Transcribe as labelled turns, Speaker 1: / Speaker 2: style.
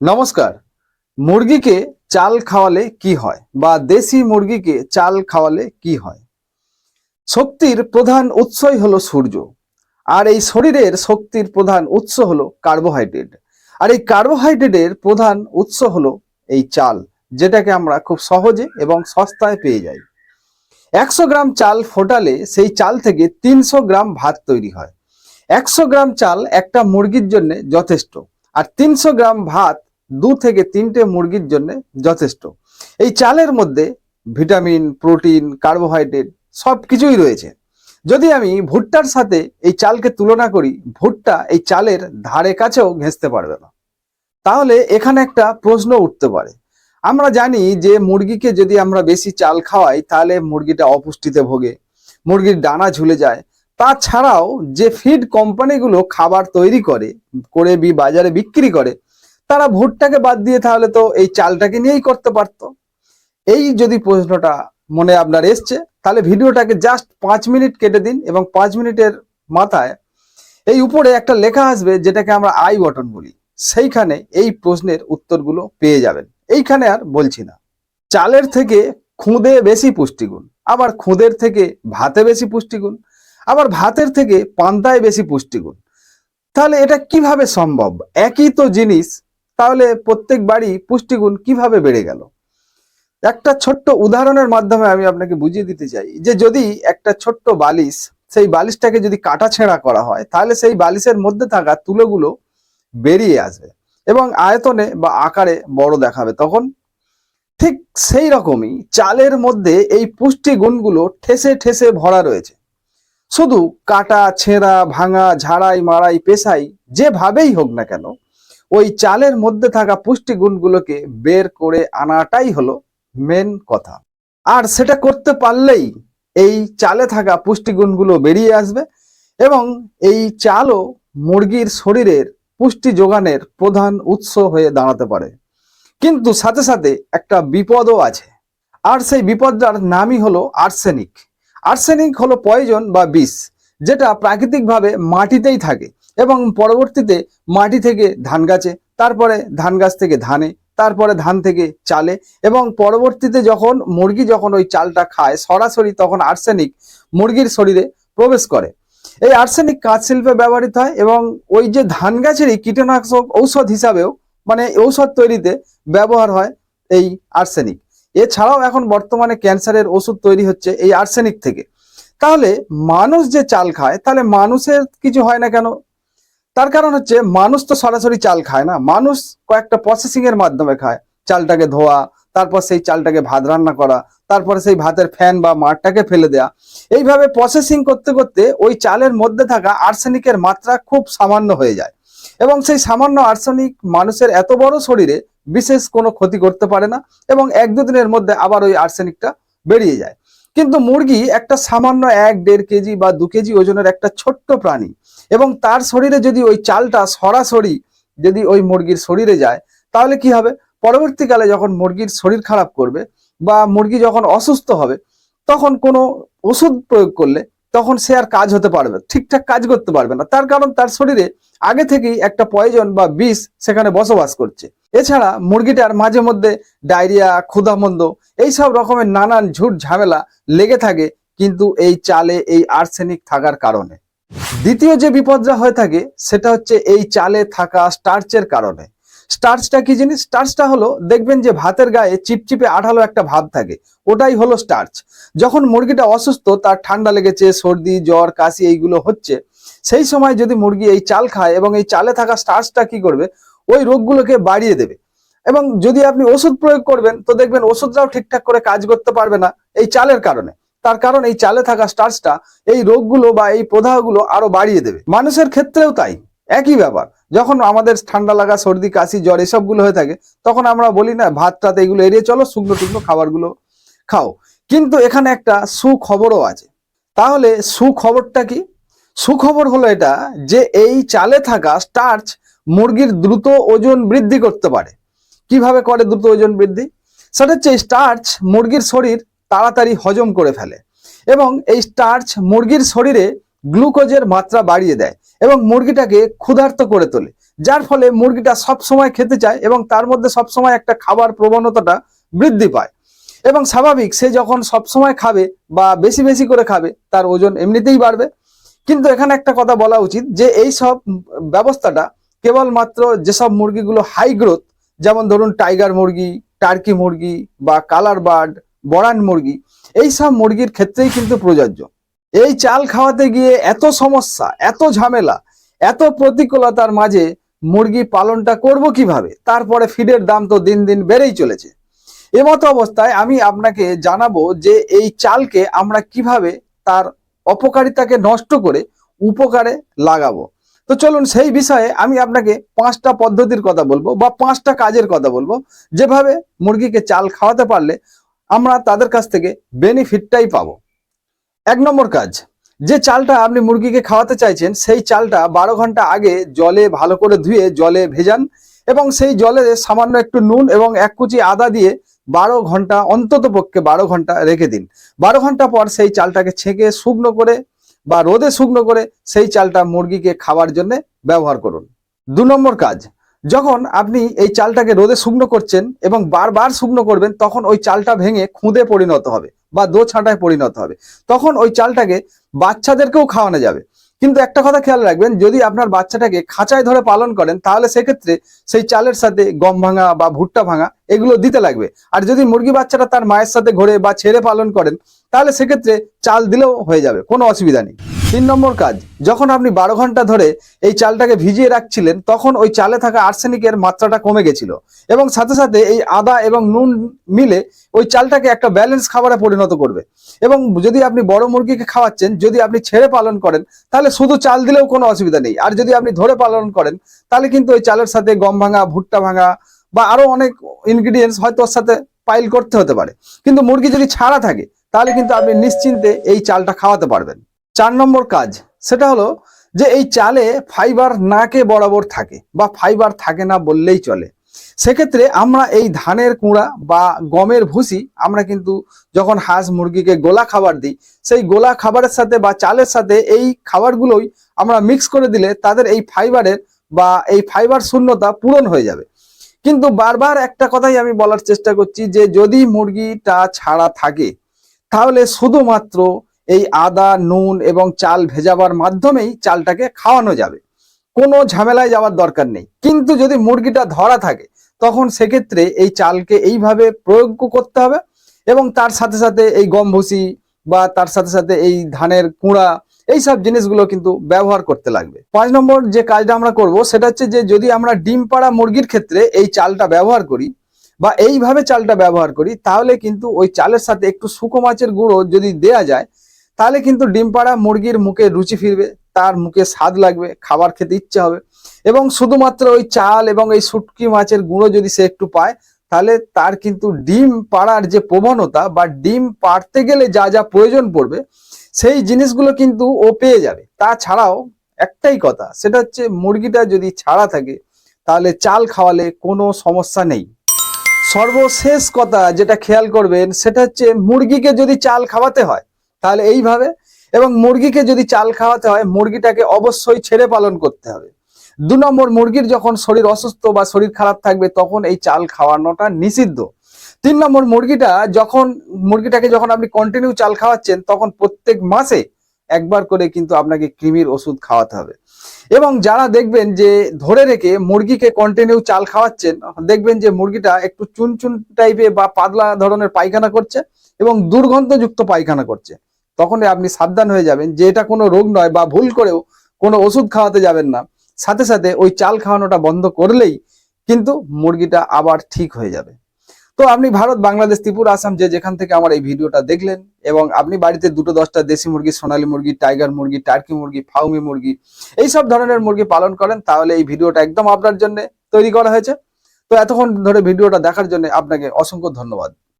Speaker 1: নমস্কার। মুরগিকে চাল খাওয়ালে কি হয় বা দেশি মুরগিকে চাল খাওয়ালে কি হয়? শক্তির প্রধান উৎসই হলো সূর্য। আর এই শরীরের শক্তির প্রধান উৎস হলো কার্বোহাইড্রেট। আর এই কার্বোহাইড্রেটের প্রধান উৎস হলো এই চাল, যেটাকে আমরা খুব সহজে এবং সস্তায় পেয়ে যাই। একশো গ্রাম চাল ফোটালে সেই চাল থেকে তিনশো গ্রাম ভাত তৈরি হয়। একশো গ্রাম চাল একটা মুরগির জন্য যথেষ্ট। আর তিনশো গ্রাম ভাত দু থেকে তিনটে মুরগির জন্য যথেষ্ট। এই চালের মধ্যে ভিটামিন, প্রোটিন, কার্বোহাইড্রেট সব কিছুই রয়েছে। যদি আমি ভুট্টার সাথে এই চালকে তুলনা করি, ভুট্টা এই চালের ধারে কাছেও ঘেঁচতে পারবে না। তাহলে এখানে একটা প্রশ্ন উঠতে পারে। আমরা জানি যে মুরগিকে যদি আমরা বেশি চাল খাওয়াই, তাহলে মুরগিটা অপুষ্টিতে ভোগে, মুরগির ডানা ঝুলে যায়। তাছাড়াও যে ফিড কোম্পানিগুলো খাবার তৈরি করে করে বাজারে বিক্রি করে তারা ভুট্টাকে বাদ দিয়ে তাহলে তো এই চালটাকে নিয়েই করতে পারতো। এই যদি প্রশ্নটা মনে আপনার এসছে, তাহলে ভিডিওটাকে জাস্ট পাঁচ মিনিট কেটে দিন এবং পাঁচ মিনিটের মাথায় এই উপরে একটা লেখা আসবে যেটাকে আমরা আই বটন বলি। সেইখানে এই প্রশ্নের উত্তরগুলো পেয়ে যাবেন। এইখানে আর বলছি না। চালের থেকে খুঁদে বেশি পুষ্টিগুণ, আবার খুঁদের থেকে ভাতে বেশি পুষ্টিগুণ, আবার ভাতের থেকে পান্তায় বেশি পুষ্টিগুণ। তাহলে এটা কীভাবে সম্ভব? একই তো জিনিস তাহলে প্রত্যেক বাড়ি পুষ্টিগুণ কীভাবে বেড়ে গেল? একটা ছোট্ট উদাহরণের মাধ্যমে আমি আপনাকে বুঝিয়ে দিতে চাই যে যদি একটা ছোট্ট বালিশ, সেই বালিশটাকে যদি কাটা ছেঁড়া করা হয়, তাহলে সেই বালিশের মধ্যে থাকা তুলোগুলো বেরিয়ে আসবে এবং আয়তনে বা আকারে বড় দেখাবে। তখন ঠিক সেই রকমই চালের মধ্যে এই পুষ্টি গুণগুলো ঠেসে ঠেসে ভরা রয়েছে। শুধু কাটা, ছেঁড়া, ভাঙা, ঝাড়াই মারাই পেশাই, যেভাবেই হোক না কেন ওই চালের মধ্যে থাকা পুষ্টি গুণগুলোকে বের করে আনাটাই হলো মেন কথা। আর সেটা করতে পারলেই এই চালে থাকা পুষ্টিগুণগুলো বেরিয়ে আসবে এবং এই চালও মুরগির শরীরের পুষ্টি যোগানের প্রধান উৎস হয়ে দাঁড়াতে পারে। কিন্তু সাথে সাথে একটা বিপদও আছে। আর সেই বিপদটার নামই হলো আর্সেনিক। আর্সেনিক হলো পয়জন বা বিষ, যেটা প্রাকৃতিকভাবে মাটিতেই থাকে। এবং পরবর্তীতে মাটি থেকে ধান গাছে, তারপরে ধান গাছ থেকে ধানে, তারপরে ধান থেকে চালে এবং পরবর্তীতে যখন মুরগি যখন ওই চালটা খায়, সরাসরি তখন আর্সেনিক মুরগির শরীরে প্রবেশ করে। এই আর্সেনিক কাঁচ শিল্পে ব্যবহৃত হয় এবং ওই যে ধান গাছেরই কীটনাশক ঔষধ হিসাবেও মানে ঔষধ তৈরিতে ব্যবহার হয় এই আর্সেনিক। এছাড়াও এখন বর্তমানে ক্যান্সারের ওষুধ তৈরি হচ্ছে এই আর্সেনিক থেকে। তাহলে মানুষ যে চাল খায়, তাহলে মানুষের কিছু হয় না কেন? তার কারণ হচ্ছে, মানুষ তো সরাসরি চাল খায় না। মানুষ কয়েকটা প্রসেসিং এর মাধ্যমে খায়। চালটাকে ধোয়া, তারপর সেই চালটাকে ভাত রান্না করা, তারপরে সেই ভাতের ফ্যান বা মাঠটাকে ফেলে দেয়া। এইভাবে প্রসেসিং করতে করতে ওই চালের মধ্যে থাকা আর্সেনিকের মাত্রা খুব সামান্য হয়ে যায়। এবং সেই সামান্য আর্সেনিক মানুষের এত বড় শরীরে বিশেষ কোনো ক্ষতি করতে পারে না এবং এক দুদিনের মধ্যে আবার ওই আর্সেনিকটা বেরিয়ে যায়। কিন্তু মুরগি একটা সামান্য এক দেড় কেজি বা দু কেজি ওজনের একটা ছোট্ট প্রাণী। এবং তার শরীরে যদি ওই চালটা সরাসরি যদি ওই মুরগির শরীরে যায়, তাহলে কি হবে? পরবর্তীকালে যখন মুরগির শরীর খারাপ করবে বা মুরগি যখন অসুস্থ হবে, তখন কোনো ওষুধ প্রয়োগ করলে তখন সে আর কাজ হতে পারবে, ঠিকঠাক কাজ করতে পারবে না। তার কারণ তার শরীরে আগে থেকেই একটা পয়জন বা বিষ সেখানে বসবাস করছে। এছাড়া মুরগিটার মাঝে মধ্যে ডায়রিয়া, ক্ষুধামন্দ এইসব রকমের নানান ঝুট ঝামেলা লেগে থাকে কিন্তু এই চালে এই আর্সেনিক থাকার কারণে। দ্বিতীয় যে বিপদটা হয়ে থাকে সেটা হচ্ছে এই চালে থাকা স্টার্চের কারণে। স্টার্চটা কি জিনিস? স্টার্চটা হলো দেখবেন যে ভাতের গায়ে চিপচিপে আঠালো একটা ভাব থাকে, ওটাই হলো স্টার্চ। যখন মুরগিটা অসুস্থ, তার ঠান্ডা লেগেছে, সর্দি, জ্বর, কাশি এইগুলো হচ্ছে, সেই সময় যদি মুরগি এই চাল খায় এবং এই চালে থাকা স্টার্চটা কি করবে? ওই রোগগুলোকে বাড়িয়ে দেবে। এবং যদি আপনি ওষুধ প্রয়োগ করবেন, তো দেখবেন ওষুধটাও ঠিকঠাক করে কাজ করতে পারবে না এই চালের কারণে। তার কারণ এই চালে থাকা স্টার্চটা এই রোগগুলো বা এই প্রদাহগুলো আরও বাড়িয়ে দেবে। মানুষের ক্ষেত্রেও তাই। একই ব্যাপার। যখন আমাদের ঠান্ডা লাগা, সর্দি, কাশি, জ্বর এসবগুলো হয়ে থাকে, তখন আমরা বলি না ভাত টাত এগুলো এড়িয়ে চলো, শুকনো টুকনো খাবারগুলো খাও। কিন্তু এখানে একটা সুখবরও আছে। তাহলে সুখবরটা কি? সুখবর হলো এটা যে এই চালে থাকা স্টার্চ মুরগির দ্রুত ওজন বৃদ্ধি করতে পারে। কীভাবে করে দ্রুত ওজন বৃদ্ধি? সেটা হচ্ছে স্টার্চ মুরগির শরীর তাড়াতাড়ি হজম করে ফেলে এবং এই স্টার্চ মুরগির শরীরে গ্লুকোজের মাত্রা বাড়িয়ে দেয় এবং মুরগিটাকে ক্ষুধার্ত করে তোলে, যার ফলে মুরগিটা সব সময় খেতে চায় এবং তার মধ্যে সব সময় একটা খাবার প্রবণতাটা বৃদ্ধি পায়। এবং স্বাভাবিক, সে যখন সব সময় খাবে বা বেশি বেশি করে খাবে, তার ওজন এমনিতেই বাড়বে। কিন্তু এখানে একটা কথা বলা উচিত যে এই সব ব্যবস্থাটা কেবলমাত্র যেসব মুরগিগুলো হাই গ্রোথ যেমন ধরুন টাইগার মুরগি টার্কি মুরগি বা কালার বার্ড বরান মুরগি এই সব মুরগির ক্ষেত্রেই কিন্তু প্রযোজ্য। এই চাল খাওয়াতে গিয়ে এত সমস্যা, এত ঝামেলা, এত প্রতিকূলতার মাঝে মুরগি পালনটা করব কীভাবে? তারপরে ফিডের দাম তো দিন দিন বেড়েই চলেছে। এমতো অবস্থায় আমি আপনাকে জানাব যে এই চালকে আমরা কীভাবে তার অপকারিতাকে নষ্ট করে উপকারে লাগাবো। তো চলুন সেই বিষয়ে আমি আপনাকে পাঁচটা পদ্ধতির কথা বলব বা পাঁচটা কাজের কথা বলব। যেভাবে মুরগিকে চাল খাওয়াতে পারলে আমরা তাদের কাছ থেকে বেনিফিটটাই পাবো। এক নম্বর কাজ, যে চালটা আপনি মুরগিকে খাওয়াতে চাইছেন, সেই চালটা বারো ঘণ্টা আগে জলে ভালো করে ধুয়ে জলে ভেজান এবং সেই জলে সামান্য একটু নুন এবং এক কুচি আদা দিয়ে বারো ঘণ্টা অন্তত পক্ষে বারো ঘণ্টা রেখে দিন। বারো ঘণ্টা পর সেই চালটাকে ছেঁকে শুকনো করে বা রোদে শুকনো করে সেই চালটা মুরগিকে খাওয়ার জন্য ব্যবহার করুন। দু নম্বর কাজ, যখন আপনি এই চালটাকে রোদে শুকনো করছেন এবং বারবার শুকনো করবেন, তখন ওই চালটা ভেঙে খুঁদে পরিণত হবে বা দো ছাঁটায় পরিণত হবে। তখন ওই চালটাকে বাচ্চাদেরকেও খাওয়ানো যাবে। কিন্তু একটা কথা খেয়াল রাখবেন, যদি আপনার বাচ্চাটাকে খাঁচায় ধরে পালন করেন, তাহলে সেক্ষেত্রে সেই চালের সাথে গম ভাঙা বা ভুট্টা ভাঙা এগুলো দিতে লাগবে। আর যদি মুরগি বাচ্চাটা তার মায়ের সাথে ঘোরে বা ছেড়ে পালন করেন, তাহলে সেক্ষেত্রে চাল দিলেও হয়ে যাবে, কোনো অসুবিধা নেই। তিন নম্বর কাজ, যখন আপনি বারো ঘণ্টা ধরে এই চালটাকে ভিজিয়ে রাখছিলেন, তখন ওই চালে থাকা আর্সেনিকের মাত্রাটা কমে গেছিল এবং সাথে সাথে এই আদা এবং নুন মিলে ওই চালটাকে একটা ব্যালেন্স খাবারে পরিণত করবে। এবং যদি আপনি বড় মুরগিকে খাওয়াচ্ছেন, যদি আপনি ছেড়ে পালন করেন, তাহলে শুধু চাল দিলেও কোনো অসুবিধা নেই। আর যদি আপনি ধরে পালন করেন, তাহলে কিন্তু ওই চালের সাথে গম ভাঙা, ভুট্টা ভাঙা বা আরও অনেক ইনগ্রিডিয়েন্টস হয়তো ওর সাথে পাইল করতে হতে পারে। কিন্তু মুরগি যদি ছাড়া থাকে, তাহলে কিন্তু আপনি নিশ্চিন্তে এই চালটা খাওয়াতে পারবেন। চার নম্বর কাজ, সেটা হলো যে এই চালে ফাইবার নাকে বরাবর থাকে বা ফাইবার থাকে না বললেই চলে। সেক্ষেত্রে আমরা এই ধানের কুঁড়া বা গমের ভুসি আমরা কিন্তু যখন হাঁস মুরগিকে গোলা খাবার দিই, সেই গোলা খাবারের সাথে বা চালের সাথে এই খাবারগুলোই আমরা মিক্স করে দিলে তাদের এই ফাইবারের বা এই ফাইবার শূন্যতা পূরণ হয়ে যাবে। কিন্তু বারবার একটা কথাই আমি বলার চেষ্টা করছি যে যদি মুরগিটা ছাড়া থাকে, তাহলে শুধুমাত্র এই আদা, নুন এবং চাল ভেজাবার মাধ্যমেই চালটাকে খাওয়ানো যাবে। কোনো ঝামেলায় যাওয়ার দরকার নেই। কিন্তু যদি মুরগিটা ধরা থাকে, তখন সেক্ষেত্রে এই চালকে এইভাবে প্রয়োগ করতে হবে এবং তার সাথে সাথে এই গম ভুসি বা তার সাথে সাথে এই ধানের কুঁড়া এই সব জিনিসগুলো কিন্তু ব্যবহার করতে লাগবে। পাঁচ নম্বর যে কাজটা আমরা করব, সেটা হচ্ছে যে যদি আমরা ডিম পাড়া মুরগির ক্ষেত্রে এই চালটা ব্যবহার করি বা এইভাবে চালটা ব্যবহার করি, তাহলে কিন্তু ওই চালের সাথে একটু শুকো মাছের গুঁড়ো যদি দেয়া যায় তাহলে কিন্তু ডিম পাড়া মুরগির মুখে রুচি ফিরবে, তার মুখে স্বাদ লাগবে, খাবার খেতে ইচ্ছে হবে। এবং শুধুমাত্র ওই চাল এবং এই শুটকি মাছের গুঁড়ো যদি সে একটু পায়, তাহলে তার কিন্তু ডিম পাড়ার যে প্রবণতা বা ডিম পাড়তে গেলে যা যা প্রয়োজন পড়বে, সেই জিনিসগুলো কিন্তু ও পেয়ে যাবে। তাছাড়াও একটাই কথা, সেটা হচ্ছে মুরগিটা যদি ছাড়া থাকে, তাহলে চাল খাওয়ালে কোনো সমস্যা নেই। সর্বশেষ কথা যেটা খেয়াল করবেন, সেটা হচ্ছে মুরগিকে যদি চাল খাওয়াতে হয় তাহলে এইভাবে এবং মুরগিকে যদি চাল খাওয়াতে হয়, মুরগিটাকে অবশ্যই ছেড়ে পালন করতে হবে। দু নম্বর, মুরগির যখন শরীর অসুস্থ বা শরীর খারাপ থাকবে, তখন এই চাল খাওয়ানোটা নিষিদ্ধ। তিন নম্বর, মুরগিটা যখন, মুরগিটাকে যখন আপনি কন্টিনিউ চাল খাওয়াচ্ছেন, তখন প্রত্যেক মাসে একবার করে কিন্তু আপনাকে কৃমির ওষুধ খাওয়াতে হবে। এবং যারা দেখবেন যে ধরে রেখে মুরগিকে কন্টিনিউ চাল খাওয়াচ্ছেন, দেখবেন যে মুরগিটা একটু চুনচুন টাইপের বা পাতলা ধরনের পায়খানা করছে এবং দুর্গন্ধযুক্ত পায়খানা করছে। তখনই আপনি সাবধান হয়ে যাবেন যে এটা কোনো রোগ নয় বা ভুল করেও কোনো ওষুধ খাওয়াতে যাবেন না। সাথে সাথে ওই চাল খাওয়ানোটা বন্ধ করলেই কিন্তু মুরগিটা আবার ঠিক হয়ে যাবে। তো আপনি ভারত, বাংলাদেশ, ত্রিপুরা, আসাম যে যেখান থেকে আমার এই ভিডিওটা দেখলেন এবং আপনি বাড়িতে দুটো দশটা দেশি মুরগি, সোনালী মুরগি, টাইগার মুরগি, টার্কি মুরগি, ফাউমি মুরগি এই সব ধরনের মুরগি পালন করেন, তাহলে এই ভিডিওটা একদম আপনার জন্য তৈরি করা হয়েছে। তো এতক্ষণ ধরে ভিডিওটা দেখার জন্য আপনাকে অসংখ্য ধন্যবাদ।